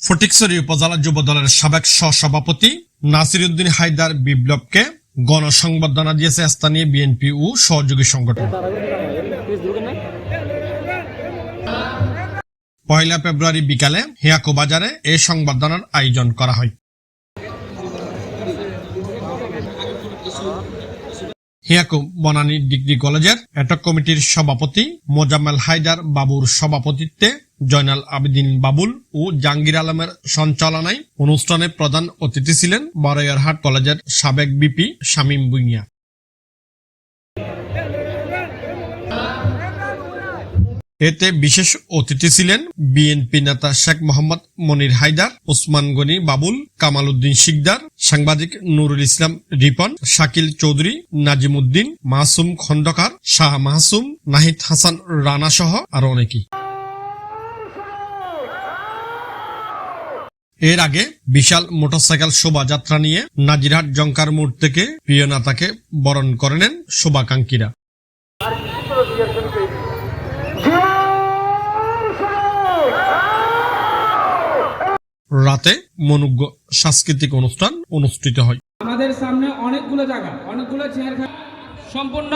ফটিকছড়ি উপজেলা যুব দলের সাবেক সহসভাপতি নাসির উদ্দিন হায়দার বিপ্লবকে গণসংবর্ধনা দিয়েছে স্থানীয় বিএনপি ও সহযোগী সংগঠন। পয়লা ফেব্রুয়ারি বিকালে হিয়াকো বাজারে এই সংবর্ধনার আয়োজন করা হয়। হিয়াকু বনানী ডিগ্রি কলেজের এটক কমিটির সভাপতি মোজাম্মেল হায়দার বাবুর সভাপতিত্বে জয়নাল আবেদিন বাবুল ও জাহাঙ্গীর আলমের সঞ্চালনায় অনুষ্ঠানে প্রধান অতিথি ছিলেন বারৈয়ারহাট কলেজের সাবেক বিপি শামীম বুইয়া এতে বিশেষ অতিথি ছিলেন বিএনপি নেতা শেখ মোহাম্মদ মনির হায়দার, ওসমান গনি বাবুল, কামাল উদ্দিন শিকদার, সাংবাদিক নুরুল ইসলাম রিপন, শাকিল চৌধুরী, নাজিম উদ্দিন, মাসুম খন্দকার, শাহ মাসুম, নাহিদ হাসান রানা সহ আরও অনেকেই। এর আগে বিশাল মোটরসাইকেল শোভাযাত্রা নিয়ে নাজিরহাট জঙ্কার মোড় থেকে প্রিয় নেতাকে বরণ করে নেন শুভাকাঙ্ক্ষীরা রাতে মনুজ্ঞ সাংস্কৃতিক অনুষ্ঠান অনুষ্ঠিত হয়। আমাদের সামনে অনেকগুলো জায়গা অনেকগুলো চেয়ার সম্পূর্ণ